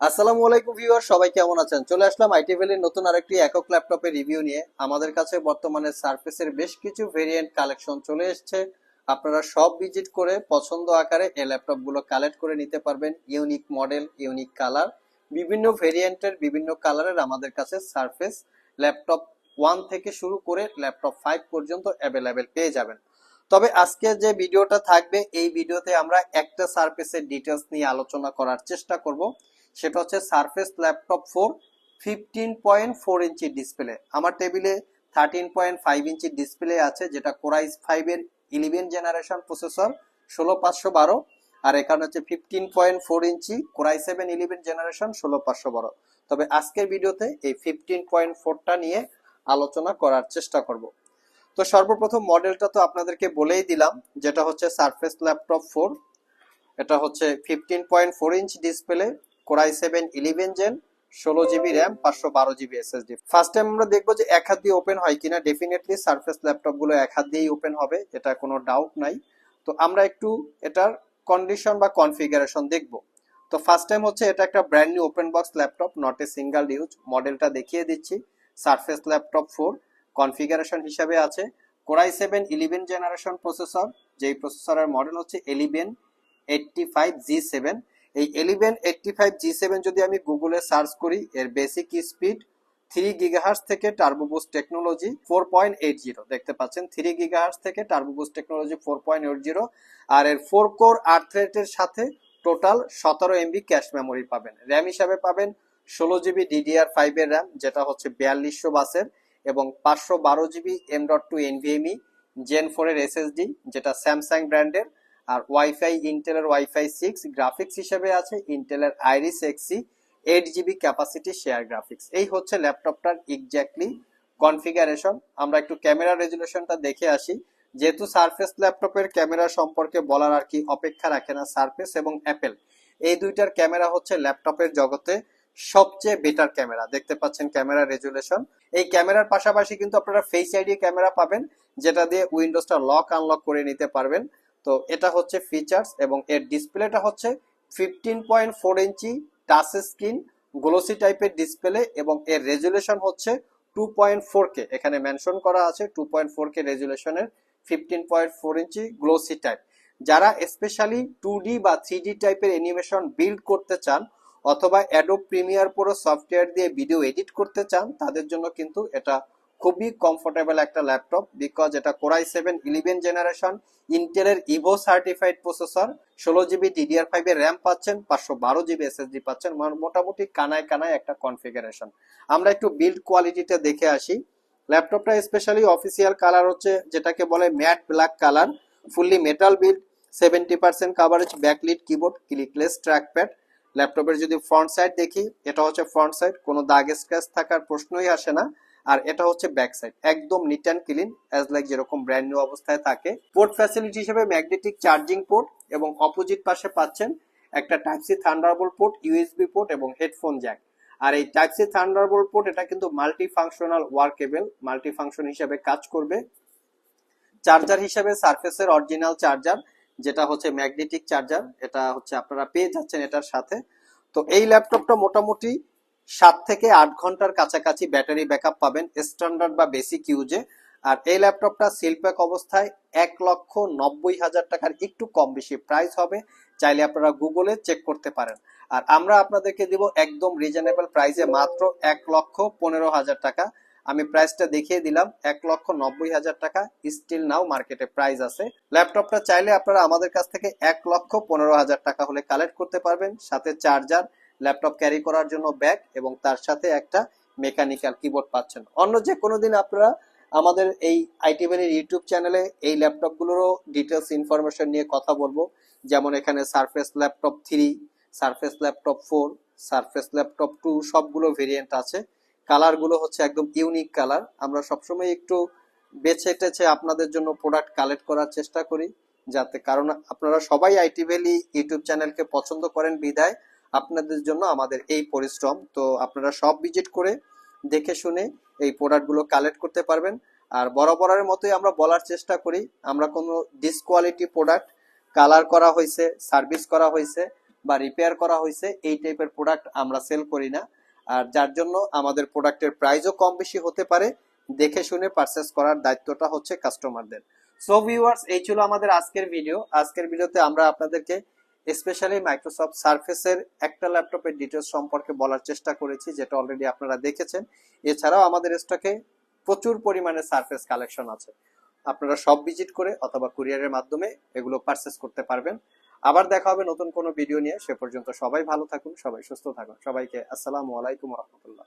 আসসালামু আলাইকুম ভিউয়ার, সবাই কেমন আছেন? চলে আসলাম আইটি ভ্যালির নতুন আরেকটি একক ল্যাপটপের রিভিউ নিয়ে। আমাদের কাছে বর্তমানে সার্ফেসের বেশ কিছু ভেরিয়েন্ট কালেকশন চলে এসেছে। আপনারা সব ভিজিট করে পছন্দ আকারে এই ল্যাপটপগুলো কালেক্ট করে নিতে পারবেন। ইউনিক মডেল ইউনিক কালার বিভিন্ন ভেরিয়েন্টের বিভিন্ন কালারের আমাদের কাছে সার্ফেস ল্যাপটপ ওয়ান থেকে শুরু করে ল্যাপটপ ফাইভ পর্যন্ত অ্যাভেলেবেল পেয়ে যাবেন। তবে আজকে যে ভিডিওটা থাকবে, এই ভিডিওতে আমরা একটা সার্ফেসের ডিটেলস নিয়ে আলোচনা করার চেষ্টা করব। সেটা হচ্ছে Surface laptop four fifteen point four inch display আমার টেবিলে thirteen point five inch display আছে, যেটা কোরাইস ফাইভ এর ইলেভেন জেনারেশন প্রসেসর ষোলো পাঁচশো বারো। আর এখানে হচ্ছে fifteen point four inch core i seven eleven generation ষোলো পাঁচশো বারো। তবে আজকের ভিডিওতে এই ফিফটিন পয়েন্ট ফোরটা নিয়ে আলোচনা করার চেষ্টা করব। তো সর্বপ্রথম মডেলটা তো আপনাদেরকে বলেই দিলাম, যেটা হচ্ছে সারফেস ল্যাপটপ ফোর এটা হচ্ছে fifteen point four inch display core i seven, eleven gen, ষোলো জিবি র্যাম, পাঁচশো বারো জিবি এসএসডি। ফার্স্ট টাইম আমরা দেখব যে এক হাত দিয়ে ওপেন হয় কিনা। ডেফিনেটলি সারফেস ল্যাপটপগুলো এক হাত দিয়েই ওপেন হবে, এটা কোনো ডাউট নাই। তো আমরা একটু এটার কন্ডিশন বা কনফিগারেশন দেখব। তো ফার্স্ট টাইম হচ্ছে এটা একটা brand new open box laptop not a single use মডেলটা দেখিয়ে দিচ্ছি। সারফেস ল্যাপটপ ফোর কনফিগারেশন হিসাবে আছে। Core i seven, eleven generation processor যেই প্রসেসরের মডেল হচ্ছে eleven eighty five G seven এই eleven eighty five G seven যদি আমি গুগলে সার্চ করি, এর বেসিক স্পিড থ্রি গিগাহার্স থেকে turbo boost technology four point eight zero দেখতে পাচ্ছেন থ্রি গিগাহার্স থেকে turbo boost technology four point eight zero আর এর ফোর কোর আট থ্রেটের সাথে টোটাল সতেরো এমবি ক্যাশ মেমোরি পাবেন। র্যাম হিসাবে পাবেন ষোলো জিবি ডিডিআর ফাইভ এর র্যাম যেটা হচ্ছে বিয়াল্লিশশো বাসের, এবং পাঁচশো বারো GB M dot two NVMe gen four এর এসএসডি যেটা স্যামসাং ব্র্যান্ডের আর ওয়াইফাই ইন্টেলের ওয়াইফাই সিক্স গ্রাফিক্স হিসেবে আছে ইন্টেলের Iris Xe eight GB capacity share graphics এই হচ্ছে ল্যাপটপটার এক্স্যাক্টলি কনফিগারেশন আমরা একটু ক্যামেরা রেজুলেশনটা দেখে আসি। যেহেতু সারফেস ল্যাপটপের ক্যামেরা সম্পর্কে বলার আর কি অপেক্ষা রাখে না সারফেস এবং অ্যাপেল এই দুইটার ক্যামেরা হচ্ছে ল্যাপটপের জগতে সবচেয়ে বেটার ক্যামেরা দেখতে পাচ্ছেন ক্যামেরা রেজুলেশন এই ক্যামেরার পাশাপাশি কিন্তু আপনারা ফেস আইডি ক্যামেরা পাবেন, যেটা দিয়ে উইন্ডোজটা লক আনলক করে নিতে পারবেন। তো এটা হচ্ছে ফিচার্স এবং এর ডিসপ্লেটা হচ্ছে fifteen point four inch touch screen glossy টাইপের ডিসপ্লে এবং এর রেজুলেশন হচ্ছে টু পয়েন্ট ফোর কে এখানে মেনশন করা আছে টু পয়েন্ট ফোর কে রেজুলেশনের fifteen point four inch glossy type যারা স্পেশালি টু ডি বা থ্রি ডি টাইপের অ্যানিমেশন বিল্ড করতে চান অথবা অ্যাডোব প্রিমিয়ার পুরো সফটওয়্যার দিয়ে ভিডিও এডিট করতে চান, তাদের জন্য কিন্তু এটা খুবই কমফোর্টেবল একটা ল্যাপটপ বিকজ এটা core i seven eleven generation ইন্টেলের ইভো সার্টিফাইড প্রসেসর ষোলো জিবি ডিডিআর ফাইভ এর র্যাম পাচ্ছেন, পাঁচশো বারো জিবি এসএসডি পাচ্ছেন মোটামুটি কানায় কানায় একটা কনফিগারেশন আমরা একটু বিল্ড কোয়ালিটিটা দেখে আসি। ল্যাপটপটা স্পেশালি অফিসিয়াল কালার হচ্ছে, যেটাকে বলে matte black colour fully metal build seventy percent coverage backlit keyboard clickless trackpad ল্যাপটপের যদি ফ্রন্ট সাইড দেখি, এটা হচ্ছে ফ্রন্ট সাইড কোনো দাগ স্ক্র্যাচ থাকার প্রশ্নই আসে না। আর এটা হচ্ছে ব্যাক সাইড একদম neat and clean as like যেরকম ব্র্যান্ড নিউ অবস্থায় থাকে। পোর্ট ফ্যাসিলিটি হিসেবে ম্যাগনেটিক চার্জিং পোর্ট এবং অপোজিট পাশে পাচ্ছেন একটা type C Thunderbolt port USB port এবং হেডফোন জ্যাক আর এই টাইপ সি থান্ডারবোল্ট পোর্ট এটা কিন্তু multi functional workable multi function হিসেবে কাজ করবে। চার্জার হিসেবে সারফেসের অরিজিনাল চার্জার যেটা হচ্ছে ম্যাগনেটিক চার্জার এটা হচ্ছে আপনারা পেয়ে যাচ্ছেন এটার সাথে। তো এই ল্যাপটপটা মোটামুটি সাত থেকে আট ঘণ্টার কাছাকাছি ব্যাটারি ব্যাকআপ পাবেন স্ট্যান্ডার্ড বা বেসিক ইউজে। আর এই ল্যাপটপটা সিলপ্যাক অবস্থায় এক লক্ষ নব্বই হাজার টাকার একটু কম বেশি প্রাইস হবে। চাইলে আপনারা গুগলে চেক করতে পারেন। আর আমরা আপনাদেরকে দিব একদম রিজনেবল প্রাইসে মাত্র এক লক্ষ পনেরো হাজার টাকা। আমি প্রাইসটা দেখিয়ে দিলাম, এক লক্ষ নব্বই হাজার টাকা। স্টিল নাও মার্কেটে প্রাইস আছে। ল্যাপটপটা চাইলে আপনারা আমাদের কাছ থেকে এক লক্ষ পনেরো হাজার টাকা হলে কালেক্ট করতে পারবেন। সাথে চার্জার ল্যাপটপ ক্যারি করার জন্য ব্যাগ এবং তার সাথে একটা মেকানিক্যাল কিবোর্ড পাচ্ছেন। অন্য যে কোনো দিন আপনারা আমাদের এই আইটি ভ্যানির ইউটিউব চ্যানেলে এই ল্যাপটপগুলোরও ডিটেলস ইনফরমেশন নিয়ে কথা বলব। যেমন এখানে Surface laptop three, Surface laptop four, Surface laptop two সবগুলো ভেরিয়েন্ট আছে। কালারগুলো হচ্ছে একদম ইউনিক কালার। আমরা সবসময় একটু বেছে টেছে আপনাদের জন্য প্রোডাক্ট কালেক্ট করার চেষ্টা করি, যাতে কারণ আপনারা সবাই আইটি ভ্যালি ইউটিউব চ্যানেলকে পছন্দ করেন বিধায় আপনাদের জন্য আমাদের এই পরিশ্রম। তো আপনারা সব ভিজিট করে দেখে শুনে এই প্রোডাক্টগুলো কালেক্ট করতে পারবেন। আর বরাবরের মতোই আমরা বলার চেষ্টা করি, আমরা কোনো ডিসকোয়ালিটি প্রোডাক্ট কালার করা হয়েছে সার্ভিস করা হয়েছে বা রিপেয়ার করা হয়েছে, এই টাইপের প্রোডাক্ট আমরা সেল করি না। আর যার জন্য আমাদের প্রোডাক্টের প্রাইসও কম বেশি হতে পারে, দেখে শুনে পারচেস করার দায়িত্বটা হচ্ছে কাস্টমারদের সো ভিউয়ার্স এই ছিল আমাদের আজকের ভিডিও আজকের ভিডিওতে আমরা আপনাদেরকে স্পেশালি মাইক্রোসফট সার্ফেসের একটা ল্যাপটপের ডিটেলস সম্পর্কে বলার চেষ্টা করেছি, যেটা অলরেডি আপনারা দেখেছেন। এছাড়াও আমাদের স্টকে প্রচুর পরিমাণে সার্ফেস কালেকশন আছে। আপনারা সব ভিজিট করে অথবা কুরিয়ারের মাধ্যমে এগুলো পারচেস করতে পারবেন। আবার দেখা হবে নতুন কোনো ভিডিও নিয়ে। সে পর্যন্ত সবাই ভালো থাকুন, সবাই সুস্থ থাকুন। সবাইকে আসসালামু আলাইকুম রহমতুল্লাহ।